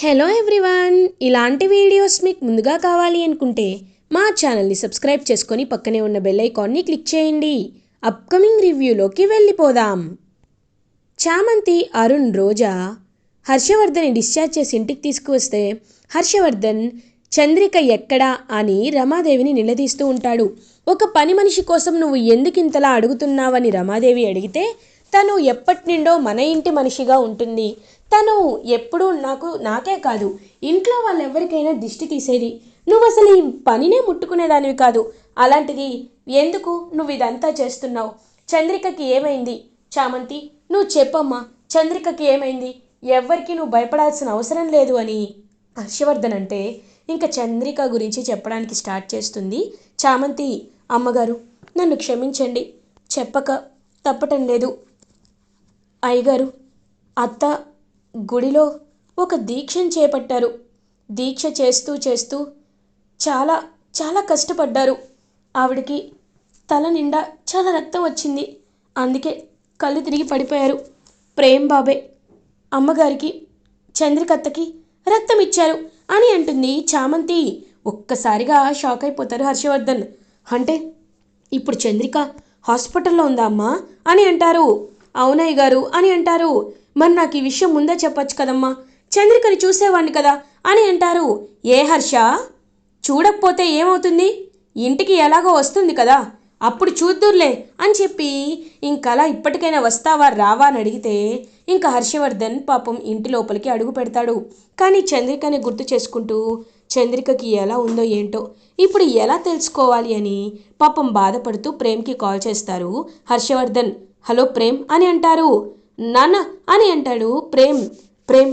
Hello everyone ఇలాంటి videos మీకు ముందుగా కావాలి అనుకుంటే మా ఛానల్ని సబ్స్క్రైబ్ చేసుకొని పక్కనే ఉన్న బెల్ ఐకాన్ని క్లిక్ చేయండి. అప్కమింగ్ రివ్యూలోకి వెళ్ళిపోదాం. చామంతి అరుణ్ రోజా హర్షవర్ధన్ని డిశ్చార్జ్ చేసి ఇంటికి తీసుకువస్తే హర్షవర్ధన్ చంద్రిక ఎక్కడా అని రమాదేవిని నిలదీస్తూ ఉంటాడు. ఒక పని మనిషి కోసం నువ్వు ఎందుకు ఇంతలా అడుగుతున్నావని రమాదేవి అడిగితే తను ఎప్పటి నుండో మన ఇంటి మనిషిగా ఉంటుంది. తను ఎప్పుడూ నాకు నాకే కాదు ఇంట్లో వాళ్ళెవరికైనా దిష్టి తీసేది. నువ్వు అసలు ఈ పనినే ముట్టుకునేదానివి కాదు. అలాంటిది ఎందుకు నువ్వు ఇదంతా చేస్తున్నావు? చంద్రికకి ఏమైంది? చామంతి నువ్వు చెప్పమ్మా చంద్రికకి ఏమైంది? ఎవ్వరికి నువ్వు భయపడాల్సిన అవసరం లేదు అని. హర్షవర్ధన్ అంటే ఇంకా చంద్రిక గురించి చెప్పడానికి స్టార్ట్ చేస్తుంది చామంతి. అమ్మగారు నన్ను క్షమించండి. చెప్పక తప్పటం లేదు. అయ్యగారు అత్త గుడిలో ఒక దీక్షను చేపట్టారు. దీక్ష చేస్తూ చేస్తూ చాలా చాలా కష్టపడ్డారు. ఆవిడకి తల నిండా చాలా రక్తం వచ్చింది. అందుకే కళ్ళు తిరిగి పడిపోయారు. ప్రేమ్ బాబే అమ్మగారికి చంద్రికత్తకి రక్తం ఇచ్చారు అని అంటుంది చామంతి. ఒక్కసారిగా షాక్ అయిపోతారు హర్షవర్ధన్. అంటే ఇప్పుడు చంద్రిక హాస్పిటల్లో ఉందా అమ్మా అని అంటారు. అవునయ్య గారు అని అంటారు. మరి నాకు ఈ విషయం ముందే చెప్పొచ్చు కదమ్మా. చంద్రికని చూసేవాడిని కదా అని అంటారు. ఏ హర్ష? చూడకపోతే ఏమవుతుంది? ఇంటికి ఎలాగో వస్తుంది కదా. అప్పుడు చూద్దుర్లే అని చెప్పి ఇంకలా ఇప్పటికైనా వస్తావా రావా అని అడిగితే ఇంకా హర్షవర్ధన్ పాపం ఇంటి లోపలికి అడుగు పెడతాడు. కానీ చంద్రికని గుర్తు చేసుకుంటూ చంద్రికకి ఎలా ఉందో ఏంటో ఇప్పుడు ఎలా తెలుసుకోవాలి అని పాపం బాధపడుతూ ప్రేమ్కి కాల్ చేస్తారు హర్షవర్ధన్. హలో ప్రేమ్ అని అంటారు. నాన్న అని అంటాడు. ప్రేమ్ ప్రేమ్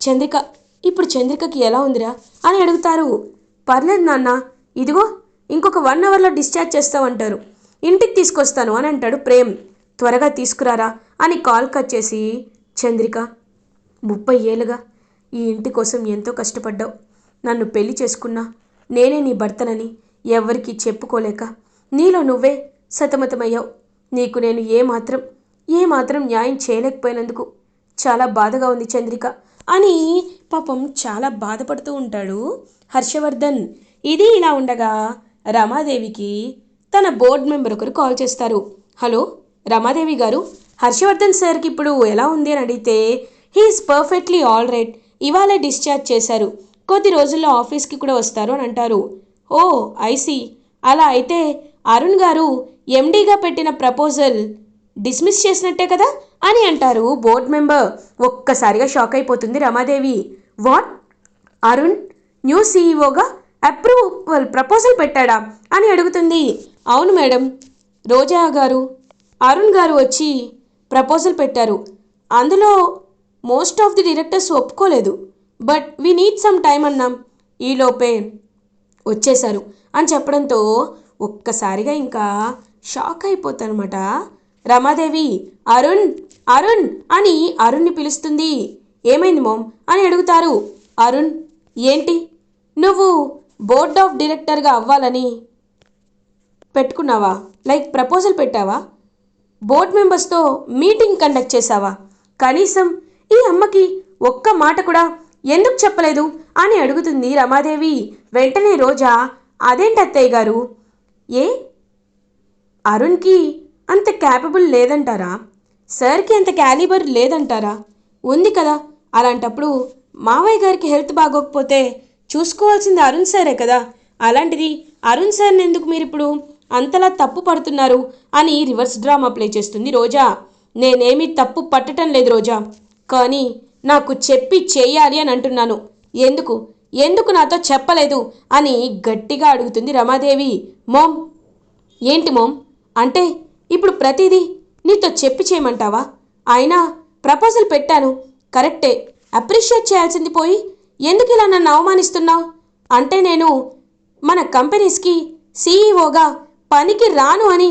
చంద్రిక. ఇప్పుడు చంద్రికకి ఎలా ఉందిరా అని అడుగుతారు. పర్లేదు నాన్న ఇదిగో ఇంకొక వన్ అవర్లో డిశ్చార్జ్ చేస్తామంటారు ఇంటికి తీసుకొస్తాను అని అంటాడు ప్రేమ్. త్వరగా తీసుకురారా అని కాల్ కట్ చేసి చంద్రిక ముప్పై ఏళ్ళుగా ఈ ఇంటి కోసం ఎంతో కష్టపడ్డావు. నన్ను పెళ్ళి చేసుకున్నా నేనే నీ భర్తనని ఎవ్వరికీ చెప్పుకోలేక నీలో నువ్వే సతమతమయ్యావు. నీకు నేను ఏమాత్రం ఏమాత్రం న్యాయం చేయలేకపోయినందుకు చాలా బాధగా ఉంది చంద్రిక. అని పాపం చాలా బాధపడుతూ ఉంటాడు హర్షవర్ధన్. ఇది ఇలా ఉండగా రమాదేవికి తన బోర్డ్ మెంబర్ ఒకరు కాల్ చేస్తారు. హలో రమాదేవి గారు హర్షవర్ధన్ సార్కి ఇప్పుడు ఎలా ఉంది అని అడిగితే హీఈస్ పర్ఫెక్ట్లీ ఆల్ రైట్ ఇవాళే డిశ్చార్జ్ చేశారు. కొద్ది రోజుల్లో ఆఫీస్కి కూడా వస్తారు అని అంటారు. ఓ ఐసి అలా అయితే అరుణ్ గారు ఎండీగా పెట్టిన ప్రపోజల్ డిస్మిస్ చేసినట్టే కదా అని అంటారు బోర్డ్ మెంబర్. ఒక్కసారిగా షాక్ అయిపోతుంది రమాదేవి. వాట్? అరుణ్ న్యూ సీఈఓగా అప్రూవల్ ప్రపోజల్ పెట్టాడా అని అడుగుతుంది. అవును మేడం రోజా గారు అరుణ్ గారు వచ్చి ప్రపోజల్ పెట్టారు. అందులో మోస్ట్ ఆఫ్ ది డైరెక్టర్స్ ఒప్పుకోలేదు. But we need some time అన్నాం. ఈలోపే వచ్చేశారు అని చెప్పడంతో ఒక్కసారిగా ఇంకా షాక్ అయిపోతానమాట రమాదేవి అరుణ్ అరుణ్ అని అరుణ్ని పిలుస్తుంది. ఏమైంది మోమ్? అని అడుగుతారు. అరుణ్ ఏంటి? నువ్వు బోర్డ్ ఆఫ్ డైరెక్టర్గా అవ్వాలని పెట్టుకున్నావా? లైక్ ప్రపోజల్ పెట్టావా? బోర్డ్ మెంబర్స్తో మీటింగ్ కండక్ట్ చేశావా? కనీసం ఈ అమ్మకి ఒక్క మాట కూడా ఎందుకు చెప్పలేదు? అని అడుగుతుంది రమాదేవి. వెంటనే రోజా అదేంటి అత్తయ్య గారు? ఏ? అరుణ్కి అంత క్యాపబుల్ లేదంటారా? సార్కి అంత క్యాలిబర్ లేదంటారా? ఉంది కదా. అలాంటప్పుడు మావయ్య గారికి హెల్త్ బాగోకపోతే చూసుకోవాల్సింది అరుణ్ సారే కదా. అలాంటిది అరుణ్ సార్ని ఎందుకు మీరు ఇప్పుడు అంతలా తప్పు పడుతున్నారు అని రివర్స్ డ్రామా ప్లే చేస్తుంది రోజా. నేనేమీ తప్పు పట్టడం లేదు రోజా. కానీ నాకు చెప్పి చేయాలి అని అంటున్నాను. ఎందుకు? ఎందుకు నాతో చెప్పలేదు అని గట్టిగా అడుగుతుంది రమాదేవి. మోమ్. ఏంటి మోమ్? అంటే ఇప్పుడు ప్రతిదీ నీతో చెప్పి చేయమంటావా? అయినా ప్రపోజల్ పెట్టాను. కరెక్టే. అప్రిషియేట్ చేయాల్సింది పోయి ఎందుకు ఇలా నన్ను అవమానిస్తున్నావు? అంటే నేను మన కంపెనీస్కి సీఈఓగా పనికి రాను అని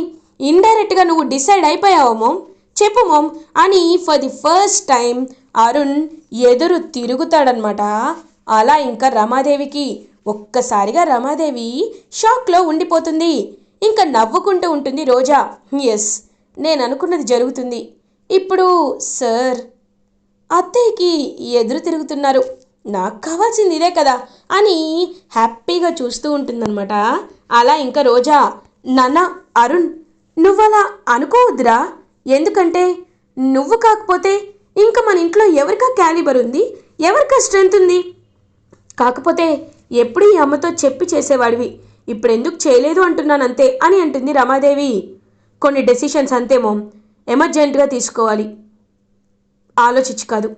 ఇండైరెక్ట్గా నువ్వు డిసైడ్ అయిపోయావు మోమ్? చెప్పు మోమ్ అని for the first time Arun ఎదురు తిరుగుతాడనమాట అలా ఇంకా రమాదేవికి ఒక్కసారిగా రమాదేవి షాక్లో ఉండిపోతుంది. ఇంకా నవ్వుకుంటూ ఉంటుంది రోజా. ఎస్ నేను అనుకున్నది జరుగుతుంది. ఇప్పుడు సార్ అత్తయ్యకి ఎదురు తిరుగుతున్నారు. నాకు కావాల్సింది ఇదే కదా అని హ్యాపీగా చూస్తూ ఉంటుందన్నమాట. అలా ఇంకా రోజా నాన్న అరుణ్ నువ్వలా అనుకోవద్దురా. ఎందుకంటే నువ్వు కాకపోతే ఇంకా మన ఇంట్లో ఎవరికా క్యాలిబర్ ఉంది? ఎవరికా స్ట్రెంత్ ఉంది? కాకపోతే ఎప్పుడు ఈ అమ్మతో చెప్పి చేసేవాడివి. ఇప్పుడు ఎందుకు చేయలేదు అంటున్నాను అంతే అని అంటుంది రమాదేవి. కొన్ని డెసిషన్స్ అంతేమో ఎమర్జెంట్గా తీసుకోవాలి. ఆలోచించి కాదు.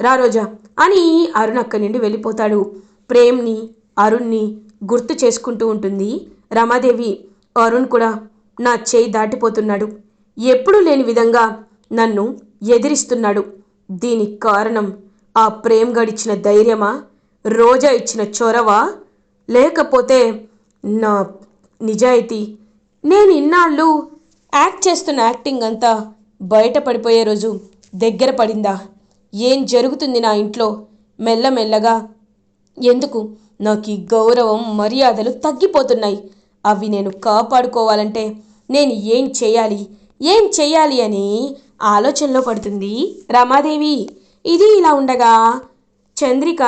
రా రోజా అని అరుణ్ అక్కడి నుండి వెళ్ళిపోతాడు. ప్రేమ్ని అరుణ్ని గుర్తు చేసుకుంటూ ఉంటుంది రమాదేవి. అరుణ్ కూడా నా చేయి దాటిపోతున్నాడు. ఎప్పుడూ లేని విధంగా నన్ను ఎదిరిస్తున్నాడు. దీనికి కారణం ఆ ప్రేమ్ గడిచిన ధైర్యమా? రోజా ఇచ్చిన చొరవ? లేకపోతే నా నిజాయితీ. నేను ఇన్నాళ్ళు యాక్ట్ చేస్తున్న యాక్టింగ్ అంతా బయటపడిపోయే రోజు దగ్గర పడిందా? ఏం జరుగుతుంది నా ఇంట్లో? మెల్లమెల్లగా ఎందుకు? నాకు ఈ గౌరవం మర్యాదలు తగ్గిపోతున్నాయి. అవి నేను కాపాడుకోవాలంటే నేను ఏం చేయాలి? ఏం చేయాలి అని ఆలోచనలో పడుతుంది రమాదేవి. ఇది ఇలా ఉండగా చంద్రిక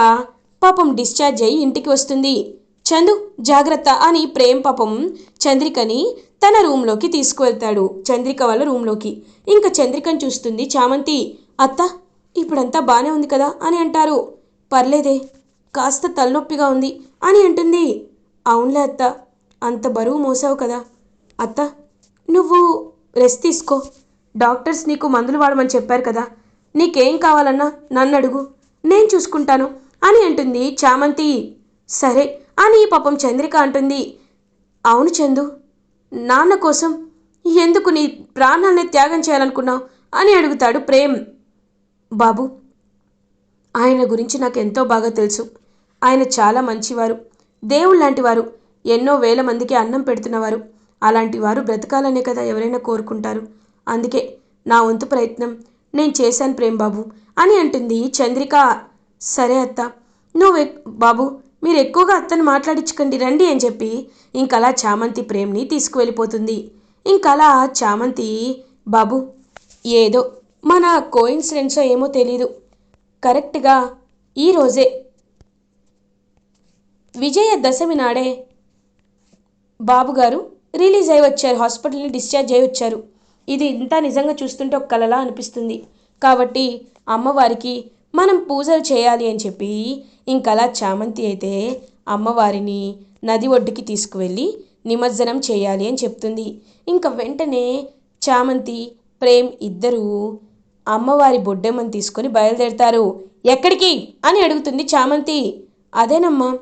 పాపం డిశ్చార్జ్ అయ్యి ఇంటికి వస్తుంది. చందు జాగ్రత్త అని ప్రేమ్ పాపం చంద్రికని తన రూమ్లోకి తీసుకువెళ్తాడు. చంద్రిక వాళ్ళ రూమ్లోకి. ఇంకా చంద్రికని చూస్తుంది చామంతి. అత్త ఇప్పుడంతా బాగానే ఉంది కదా అని అంటారు. పర్లేదే కాస్త తలనొప్పిగా ఉంది అని అంటుంది. అవునులే అత్త అంత బరువు మోసావు కదా. అత్త నువ్వు రెస్ట్ తీసుకో. డాక్టర్స్ నీకు మందులు వాడమని చెప్పారు కదా. నీకేం కావాలన్నా నన్ను అడుగు. నేను చూసుకుంటాను అని అంటుంది చామంతి. సరే అని పాపం చంద్రిక అంటుంది. అవును చందు నాన్న కోసం ఎందుకు నీ ప్రాణాన్ని త్యాగం చేయాలనుకున్నావు అని అడుగుతాడు ప్రేమ్. బాబు ఆయన గురించి నాకు ఎంతో బాగా తెలుసు. ఆయన చాలా మంచివారు. దేవుళ్ళ లాంటివారు. ఎన్నో వేల మందికి అన్నం పెడుతున్నవారు. అలాంటి వారు బ్రతకాలనే కదా ఎవరైనా కోరుకుంటారు. అందుకే నా వంతు ప్రయత్నం నేను చేశాను ప్రేమ్ బాబు అని అంటుంది చంద్రిక. సరే అత్త నువ్వు బాబు మీరు ఎక్కువగా అత్తను మాట్లాడించుకండి రండి అని చెప్పి ఇంకలా చామంతి ప్రేమ్ని తీసుకువెళ్ళిపోతుంది. ఇంకలా చామంతి బాబు ఏదో మన కోయిన్సిడెన్సో ఏమో తెలీదు. కరెక్ట్గా ఈరోజే విజయ దశమి నాడే బాబుగారు రిలీజ్ అయి వచ్చారు హాస్పిటల్ని డిశ్చార్జ్ అయి వచ్చారు. ఇది ఇంత నిజంగా చూస్తుంటే ఒక కలలా అనిపిస్తుంది. కాబట్టి అమ్మవారికి మనం పూజలు చేయాలి అని చెప్పి ఇంకలా చామంతి అయితే అమ్మవారిని నది ఒడ్డుకి తీసుకువెళ్ళి నిమజ్జనం చేయాలి అని చెప్తుంది. ఇంకా వెంటనే చామంతి ప్రేమ్ ఇద్దరూ అమ్మవారి బొడ్డెమ్మని తీసుకొని బయలుదేరతారు. ఎక్కడికి? అని అడుగుతుంది చామంతి. అదేనమ్మా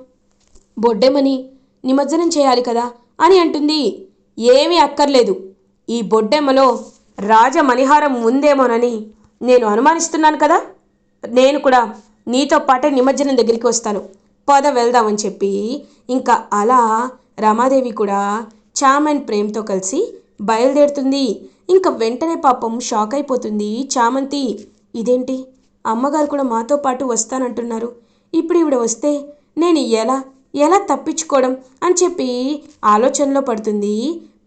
బొడ్డెమ్మని నిమజ్జనం చేయాలి కదా అని అంటుంది. ఏమీ అక్కర్లేదు. ఈ బొడ్డెమ్మలో రాజమణిహారం ఉందేమోనని నేను అనుమానిస్తున్నాను కదా. నేను కూడా నీతో పాటే నిమజ్జనం దగ్గరికి వస్తాను. పద వెళ్దామని చెప్పి ఇంకా అలా రమాదేవి కూడా చామ్ అండ్ ప్రేమ్తో కలిసి బయలుదేరుతుంది. ఇంకా వెంటనే పాపం షాక్ అయిపోతుంది చామంతి. ఇదేంటి? అమ్మగారు కూడా మాతో పాటు వస్తానంటున్నారు. ఇప్పుడు ఈవిడ వస్తే నేను ఎలా ఎలా తప్పించుకోవడం అని చెప్పి ఆలోచనలో పడుతుంది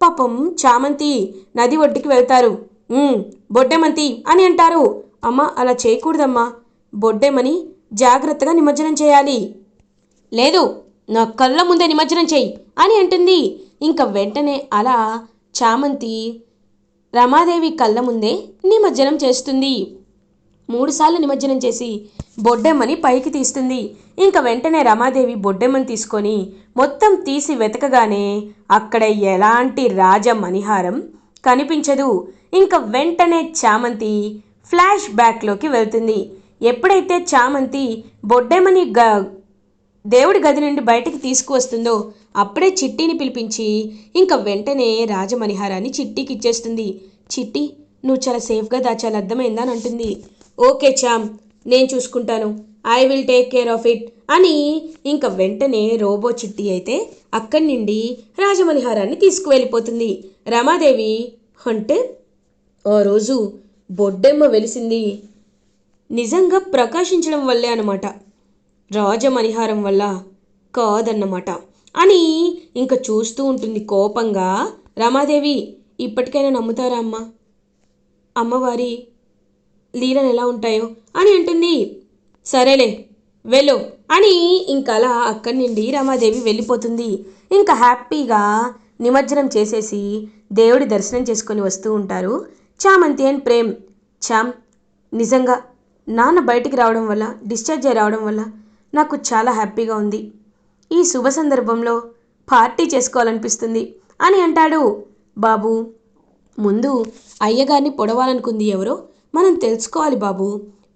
పాపం చామంతి. నది ఒడ్డుకి వెళ్తారు. "ఉమ్, బొడ్డెమంతి అని అంటారు. అమ్మ అలా చేయకూడదమ్మా. బొడ్డెమని జాగ్రత్తగా నిమజ్జనం చేయాలి. లేదు నా కళ్ళ ముందే నిమజ్జనం చెయ్యి అని అంటుంది. ఇంకా వెంటనే అలా చామంతి రమాదేవి కళ్ళ ముందే నిమజ్జనం చేస్తుంది. మూడుసార్లు నిమజ్జనం చేసి బొడ్డెమ్మని పైకి తీస్తుంది. ఇంకా వెంటనే రమాదేవి బొడ్డెమ్మని తీసుకొని మొత్తం తీసి వెతకగానే అక్కడ ఎలాంటి రాజ మణిహారం కనిపించదు. ఇంకా వెంటనే చామంతి ఫ్లాష్ బ్యాక్లోకి వెళ్తుంది. ఎప్పుడైతే చామంతి బొడ్డెమ్మని గ దేవుడి గది నుండి బయటికి తీసుకువస్తుందో అప్పుడే చిట్టిని పిలిపించి ఇంకా వెంటనే రాజమణిహారాన్ని చిట్టికి ఇచ్చేస్తుంది. చిట్టి నువ్వు చాలా సేఫ్గా దాచాలి అర్థమైందని అంటుంది. ఓకే చామ్ నేను చూసుకుంటాను. I will take care of it అని ఇంకా వెంటనే రోబో చిట్టి అయితే అక్కడి నుండి రాజమణిహారాన్ని తీసుకువెళ్ళిపోతుంది. రమాదేవి అంటే ఓ రోజు బొడ్డెమ్మ వెలిసింది. నిజంగా ప్రకాశించడం వల్లే అనమాట రాజమణిహారం వల్ల కాదన్నమాట. అని ఇంకా చూస్తూ ఉంటుంది కోపంగా. రమాదేవి ఇప్పటికైనా నమ్ముతారా అమ్మ? అమ్మవారి లీలలు ఎలా ఉంటాయో? అని అంటుంది. సరేలే వెళ్ళు అని ఇంకలా అక్కడి నుండి రమాదేవి వెళ్ళిపోతుంది. ఇంకా హ్యాపీగా నిమజ్జనం చేసేసి దేవుడి దర్శనం చేసుకొని వస్తూ ఉంటారు. చామంతి అండ్ ప్రేమ్. చామ్ నిజంగా నాన్న బయటికి రావడం వల్ల డిశ్చార్జ్ అయి రావడం వల్ల నాకు చాలా హ్యాపీగా ఉంది. ఈ శుభ సందర్భంలో పార్టీ చేసుకోవాలనిపిస్తుంది అని అంటాడు బాబు. ముందు అయ్యగారిని పొడవాలనుకుంది ఎవరో మనం తెలుసుకోవాలి బాబు.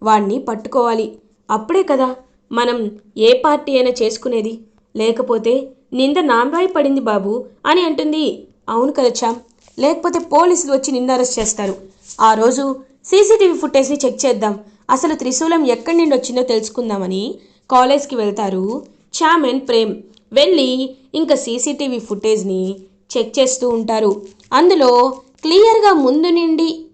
వాణ్ణి పట్టుకోవాలి. అప్పుడే కదా మనం ఏ పార్టీ అయినా చేసుకునేది. లేకపోతే నింద నాపై పడింది బాబు అని అంటుంది. అవును కదా చామ్ లేకపోతే పోలీసులు వచ్చి నిన్న అరెస్ట్ చేస్తారు. ఆ రోజు సీసీటీవీ ఫుటేజ్ని చెక్ చేద్దాం అసలు త్రిశూలం ఎక్కడి నుండి వచ్చిందో తెలుసుకుందామని కాలేజ్కి వెళ్తారు చామ్ అండ్ ప్రేమ్. వెళ్ళి ఇంకా సీసీటీవీ ఫుటేజ్ని చెక్ చేస్తూ ఉంటారు. అందులో క్లియర్గా ముందు నుండి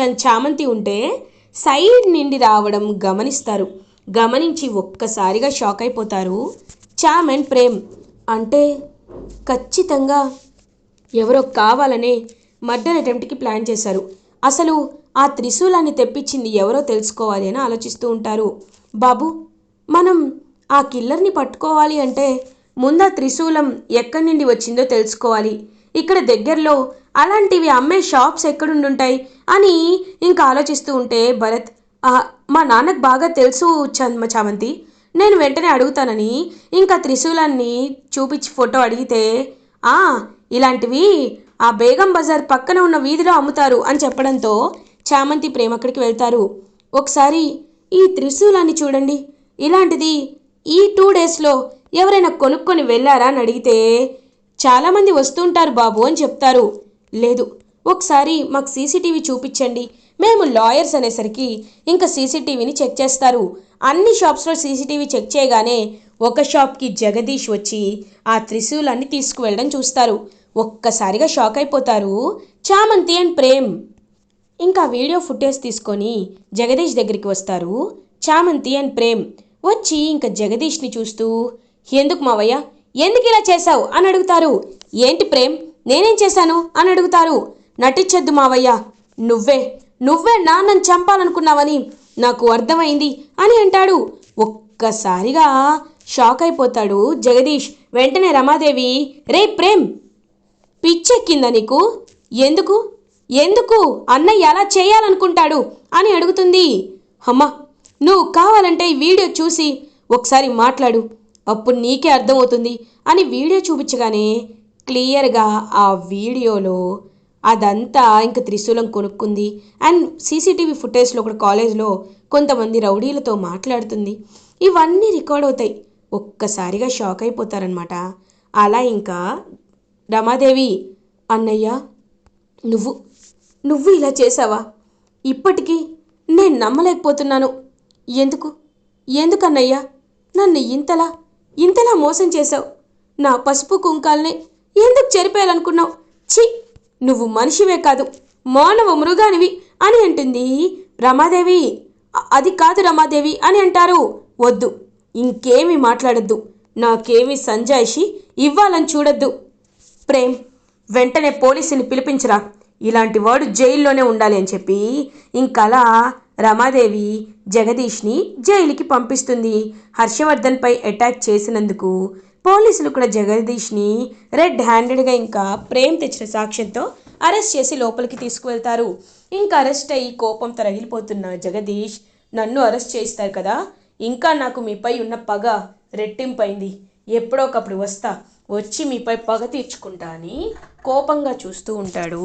చ- చామంతి ఉంటే సైడ్ నుండి రావడం గమనిస్తారు. గమనించి ఒక్కసారిగా షాక్ అయిపోతారు చామ్ అండ్ ప్రేమ్. అంటే ఖచ్చితంగా ఎవరో కావాలనే మర్డర్ అటెంప్ట్కి ప్లాన్ చేశారు. అసలు ఆ త్రిశూలాన్ని తెప్పించింది ఎవరో తెలుసుకోవాలి అని ఆలోచిస్తూ ఉంటారు. బాబు మనం ఆ కిల్లర్ని పట్టుకోవాలి అంటే ముందు ఆ త్రిశూలం ఎక్కడి నుండి వచ్చిందో తెలుసుకోవాలి. ఇక్కడ దగ్గరలో అలాంటివి అమ్మే షాప్స్ ఎక్కడుండుంటాయి అని ఇంకా ఆలోచిస్తూ ఉంటే భరత్ మా నాన్నకు బాగా తెలుసు చామంతి. నేను వెంటనే అడుగుతానని ఇంకా త్రిశూలాన్ని చూపించి ఫోటో అడిగితే ఆ ఇలాంటివి ఆ బేగం బజార్ పక్కన ఉన్న వీధిలో అమ్ముతారు అని చెప్పడంతో చామంతి ప్రేమ అక్కడికి వెళ్తారు. ఒకసారి ఈ త్రిశూలాన్ని చూడండి. ఇలాంటిది ఈ టూ డేస్లో ఎవరైనా కొనుక్కొని వెళ్ళారా అని అడిగితే చాలామంది వస్తుంటారు బాబు అని చెప్తారు. లేదు ఒకసారి మాకు సీసీటీవీ చూపించండి. మేము లాయర్స్ అనేసరికి ఇంకా సీసీటీవీని చెక్ చేస్తారు. అన్ని షాప్స్లో సీసీటీవీ చెక్ చేయగానే ఒక షాప్కి జగదీష్ వచ్చి ఆ త్రిశూలాన్ని తీసుకువెళ్ళడం చూస్తారు. ఒక్కసారిగా షాక్ అయిపోతారు. చామంతి అండ్ ప్రేమ్. ఇంకా వీడియో ఫుటేజ్ తీసుకొని జగదీష్ దగ్గరికి వస్తారు. చామంతి అండ్ ప్రేమ్ వచ్చి ఇంకా జగదీష్ని చూస్తూ ఎందుకు మావయ్య? ఎందుకు ఇలా చేశావు? అని అడుగుతారు. ఏంటి ప్రేమ్? నేనేం చేశాను? అని అడుగుతారు. నటించొద్దు మావయ్య. నువ్వే. నువ్వే నాన్నను చంపాలనుకున్నావని నాకు అర్థమైంది అని అంటాడు. ఒక్కసారిగా షాక్ అయిపోతాడు జగదీష్. వెంటనే రమాదేవి రే ప్రేమ్ పిచ్చెక్కిందా నీకు? ఎందుకు? ఎందుకు? అన్నయ్య అలా చేయాలనుకుంటాడు అని అడుగుతుంది. అమ్మా నువ్వు కావాలంటే వీడియో చూసి ఒకసారి మాట్లాడు. అప్పుడు నీకే అర్థమవుతుంది అని వీడియో చూపించగానే క్లియర్గా ఆ వీడియోలో అదంతా ఇంక త్రిశూలం కొనుక్కుంది. అండ్ సీసీటీవీ ఫుటేజ్లో కూడా కాలేజ్లో కొంతమంది రౌడీలతో మాట్లాడుతుంది. ఇవన్నీ రికార్డ్ అవుతాయి. ఒక్కసారిగా షాక్ అయిపోతారనమాట అలా ఇంకా రమాదేవి అన్నయ్య నువ్వు నువ్వు ఇలా చేసావా ఇప్పటికీ నేను నమ్మలేకపోతున్నాను. ఎందుకు? ఎందుకన్నయ్యా? నన్ను ఇంతలా ఇంతలా మోసం చేశావు. నా పసుపు కుంకాల్ని ఎందుకు చెరిపేయాలనుకున్నావు? ఛీ! నువ్వు మనిషివే కాదు మానవ మృగానివి అని అంటుంది రమాదేవి. అది కాదు రమాదేవి అని అంటారు. వద్దు ఇంకేమీ మాట్లాడొద్దు. నాకేమీ సంజాయిషి ఇవ్వాలని చూడొద్దు. ప్రేమ్ వెంటనే పోలీసుని పిలిపించరా. ఇలాంటి వాడు జైల్లోనే ఉండాలి అని చెప్పి ఇంకలా రమాదేవి జగదీష్ని జైలుకి పంపిస్తుంది. హర్షవర్ధన్పై అటాక్ చేసినందుకు పోలీసులు కూడా జగదీష్ని రెడ్ హ్యాండెడ్గా ఇంకా ప్రేమ్ తెచ్చిన సాక్ష్యంతో అరెస్ట్ చేసి లోపలికి తీసుకువెళ్తారు. ఇంకా అరెస్ట్ అయ్యి కోపంతో రగిలిపోతున్న జగదీష్ నన్ను అరెస్ట్ చేస్తారు కదా? ఇంకా నాకు మీపై ఉన్న పగ రెట్టింపైంది. ఎప్పుడో ఒకప్పుడు వస్తా. వచ్చి మీపై పగ తీర్చుకుంటా అని కోపంగా చూస్తూ ఉంటాడు